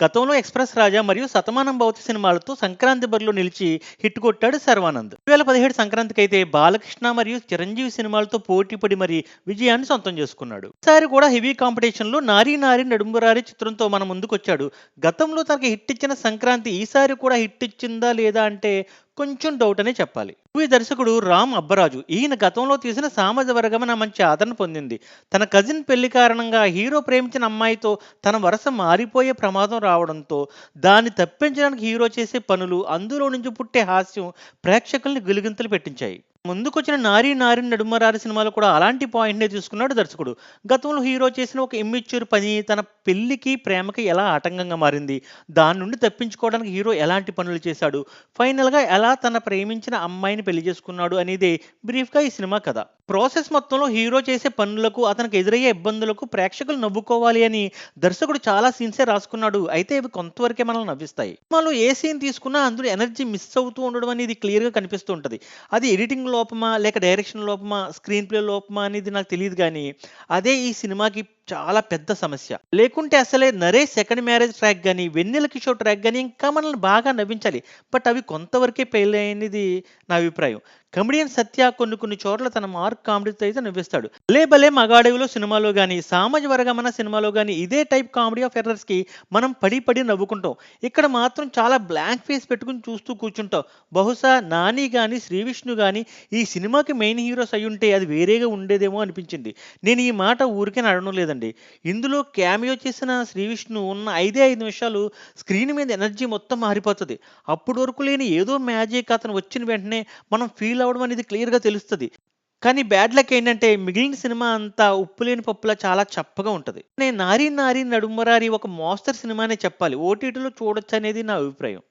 గతంలో ఎక్స్‌ప్రెస్ రాజా మరియు శతమానం భవతి సినిమాలతో సంక్రాంతి బరిలో నిలిచి హిట్ కొట్టాడు శర్వానంద్. 2017 సంక్రాంతికైతే బాలకృష్ణ మరియు చిరంజీవి సినిమాలతో పోటీపడి మరి విజయాన్ని సొంతం చేసుకున్నాడు. ఈసారి కూడా హెవీ కాంపిటీషన్‌లో 'నారీ నారి నడుంబురారి చిత్రంతో మన ముందుకొచ్చాడు. గతంలో తనకి హిట్ ఇచ్చిన సంక్రాంతి ఈసారి కూడా హిట్ ఇచ్చిందా లేదా అంటే కొంచెం డౌట్ అనే చెప్పాలి. మూవీ దర్శకుడు రామ్ అబ్బరాజు. ఈయన గతంలో తీసిన 'సామాజ వర్గమన' మంచి ఆదరణ పొందింది. తన కజిన్ పెళ్ళి కారణంగా హీరో ప్రేమించిన అమ్మాయితో తన వరుస మారిపోయే ప్రమాదం రావడంతో దాన్ని తప్పించడానికి హీరో చేసే పనులు, అందులో నుంచి పుట్టే హాస్యం ప్రేక్షకుల్ని గిలిగింతలు పెట్టించాయి. ముందుకొచ్చిన 'నారీ నారీ నడుమరారి' సినిమాలో కూడా అలాంటి పాయింట్‌నే తీసుకున్నాడు దర్శకుడు. గతంలో హీరో చేసిన ఒక ఇమ్మెచ్యూర్ పని తన పెళ్ళికి, ప్రేమకి ఎలా ఆటంకంగా మారింది, దాని నుండి తప్పించుకోవడానికి హీరో ఎలాంటి పనులు చేశాడు, ఫైనల్‌గా ఎలా తన ప్రేమించిన అమ్మాయిని పెళ్ళి చేసుకున్నాడు అనేది బ్రీఫ్‌గా ఈ సినిమా కథ. ప్రాసెస్ మొత్తంలో హీరో చేసే పనులకు, అతనికి ఎదురయ్యే ఇబ్బందులకు ప్రేక్షకులు నవ్వుకోవాలి అని దర్శకుడు చాలా సీన్సే రాసుకున్నాడు. అయితే ఇవి కొంతవరకే మనల్ని నవ్విస్తాయి. సినిమాలో ఏ సీన్ తీసుకున్నా అందులో ఎనర్జీ మిస్ అవుతూ ఉండడం అనేది క్లియర్‌గా కనిపిస్తూ ఉంటుంది అది ఎడిటింగ్ లోపమా, లేక డైరెక్షన్ లోపమా, స్క్రీన్ ప్లే లోపమా అనేది నాకు తెలియదు కానీ అదే ఈ సినిమాకి చాలా పెద్ద సమస్య. లేకుంటే అసలే 'నరేష్ సెకండ్ మ్యారేజ్' ట్రాక్ కానీ 'వెన్నెల కిషోర్' ట్రాక్ కానీ ఇంకా మనల్ని బాగా నవ్వించాలి. బట్ అవి కొంతవరకే ఫెయిలయ్యాయనేది నా అభిప్రాయం. కమెడియన్ సత్య కొన్ని కొన్ని చోట్ల తన మార్క్ కామెడీతో అయితే నవ్విస్తాడు. 'భలే భలే మగాడవిలో సినిమాలో కానీ 'సామాజ వర్గమన' సినిమాలో కానీ ఇదే టైప్ కామెడీ ఆఫ్ ఎర్రర్స్‌కి మనం పడి పడి నవ్వుకుంటాం. ఇక్కడ మాత్రం చాలా బ్లాంక్ ఫేస్ పెట్టుకొని చూస్తూ కూర్చుంటాం. బహుశా 'నాని' కానీ 'శ్రీవిష్ణు' కానీ ఈ సినిమాకి మెయిన్ హీరోస్ అయ్యుంటే అది వేరేగా ఉండేదేమో అనిపించింది. నేను ఈ మాట ఊరికే నడడం లేదండి. ఇందులో క్యామియో చేసిన 'శ్రీవిష్ణు' ఉన్న ఐదే ఐదు నిమిషాలు స్క్రీన్ మీద ఎనర్జీ మొత్తం మారిపోతుంది అప్పటి వరకు లేని ఏదో మ్యాజిక్ అతను వచ్చిన వెంటనే మనం ఫీల్ అవ్వడం అనేది క్లియర్‌గా తెలుస్తది. కానీ బ్యాడ్ లక్ ఏంటంటే మిగిలిన సినిమా అంతా ఉప్పు లేని పప్పులా చాలా చప్పగా ఉంటది. నేను 'నారీ నారీ నడుమరారి' ఒక మోస్తర్ సినిమా అనే చెప్పాలి. ఓటీటీలో చూడొచ్చు అనేది నా అభిప్రాయం.